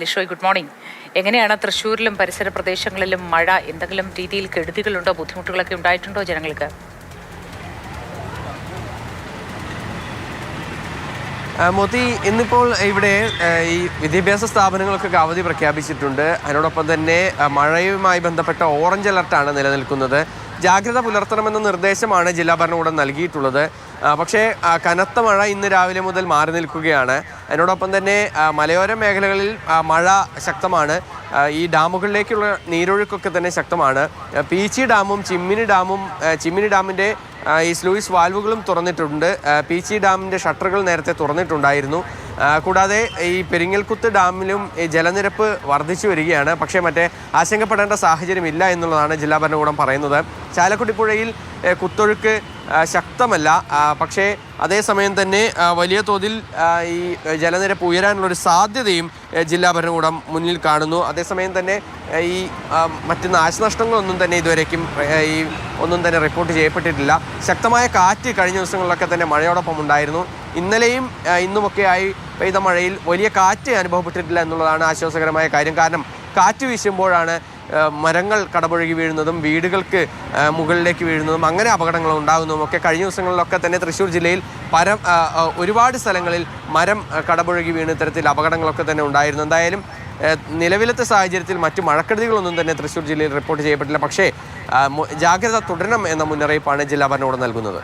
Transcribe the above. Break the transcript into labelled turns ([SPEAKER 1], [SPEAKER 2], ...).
[SPEAKER 1] Lishoy good morning. എങ്ങനെയാണ് തൃശ്ശൂരിലും പരിസര പ്രദേശങ്ങളിലും മഴ? എന്തെങ്കിലും രീതിയിൽ കെടുതികളുണ്ടോ? ബുദ്ധിമുട്ടുകളൊക്കെ ഉണ്ടായിട്ടുണ്ടോ ജനങ്ങൾക്ക്?
[SPEAKER 2] മോത്തി ഇന്നിപ്പോൾ ഇവിടെ ഈ വിദ്യാഭ്യാസ സ്ഥാപനങ്ങൾക്കൊക്കെ അവധി പ്രഖ്യാപിച്ചിട്ടുണ്ട്. അതിനോടൊപ്പം തന്നെ മഴയുമായി ബന്ധപ്പെട്ട ഓറഞ്ച് അലർട്ടാണ് നിലനിൽക്കുന്നത്. ജാഗ്രത പുലർത്തണമെന്ന നിർദ്ദേശമാണ് ജില്ലാ ഭരണകൂടം നൽകിയിട്ടുള്ളത്. പക്ഷേ കനത്ത മഴ ഇന്ന് രാവിലെ മുതൽ മാറി നിൽക്കുകയാണ്. അതിനോടൊപ്പം തന്നെ മലയോര മേഖലകളിൽ മഴ ശക്തമാണ്. ഈ ഡാമുകളിലേക്കുള്ള നീരൊഴുക്കൊക്കെ തന്നെ ശക്തമാണ്. പീച്ചി ഡാമും ചിമ്മിനി ഡാമും ചിമ്മിനി ഡാമിന്റെ ഈ സ്ലൂയിസ് വാൽവുകളും തുറന്നിട്ടുണ്ട്. പീച്ചി ഡാമിന്റെ ഷട്ടറുകൾ നേരത്തെ തുറന്നിട്ടുണ്ടായിരുന്നു. കൂടാതെ ഈ പെരിങ്ങൽക്കുത്ത് ഡാമിലും ജലനിരപ്പ് വർദ്ധിച്ചു വരികയാണ്. പക്ഷേ മറ്റേ ആശങ്കപ്പെടേണ്ട സാഹചര്യമില്ല എന്നുള്ളതാണ് ജില്ലാ ഭരണകൂടം പറയുന്നത്. ചാലക്കുടി പുഴയിൽ കുത്തൊഴുക്ക് ശക്തമല്ല. പക്ഷേ അതേസമയം തന്നെ വലിയ തോതിൽ ഈ ജലനിരപ്പ് ഉയരാനുള്ളൊരു സാധ്യതയും ജില്ലാ ഭരണകൂടം മുന്നിൽ കാണുന്നു. അതേസമയം തന്നെ ഈ മറ്റ് നാശനഷ്ടങ്ങളൊന്നും തന്നെ ഇതുവരേക്കും ഈ ഒന്നും തന്നെ റിപ്പോർട്ട് ചെയ്യപ്പെട്ടിട്ടില്ല. ശക്തമായ കാറ്റ് കഴിഞ്ഞ ദിവസങ്ങളിലൊക്കെ തന്നെ മഴയോടൊപ്പം ഉണ്ടായിരുന്നു. ഇന്നലെയും ഇന്നുമൊക്കെയായി പെയ്ത മഴയിൽ വലിയ കാറ്റ് അനുഭവപ്പെട്ടിട്ടില്ല എന്നുള്ളതാണ് ആശ്വാസകരമായ കാര്യം. കാരണം കാറ്റ് വീശുമ്പോഴാണ് മരങ്ങൾ കടപുഴകി വീഴുന്നതും വീടുകൾക്ക് മുകളിലേക്ക് വീഴുന്നതും അങ്ങനെ അപകടങ്ങൾ ഉണ്ടാകുന്നതും ഒക്കെ കഴിഞ്ഞ ദിവസങ്ങളിലൊക്കെ തന്നെ തൃശ്ശൂർ ജില്ലയിൽ പരം ഒരുപാട് സ്ഥലങ്ങളിൽ മരം കടപുഴകി വീണ് ഇത്തരത്തിൽ അപകടങ്ങളൊക്കെ തന്നെ ഉണ്ടായിരുന്നു. എന്തായാലും നിലവിലത്തെ സാഹചര്യത്തിൽ മറ്റു മഴക്കെടുതികളൊന്നും തന്നെ തൃശ്ശൂർ ജില്ലയിൽ റിപ്പോർട്ട് ചെയ്യപ്പെട്ടില്ല. പക്ഷേ ജാഗ്രത തുടരണം എന്ന മുന്നറിയിപ്പാണ് ജില്ലാ ഭരണകൂടം നൽകുന്നത്.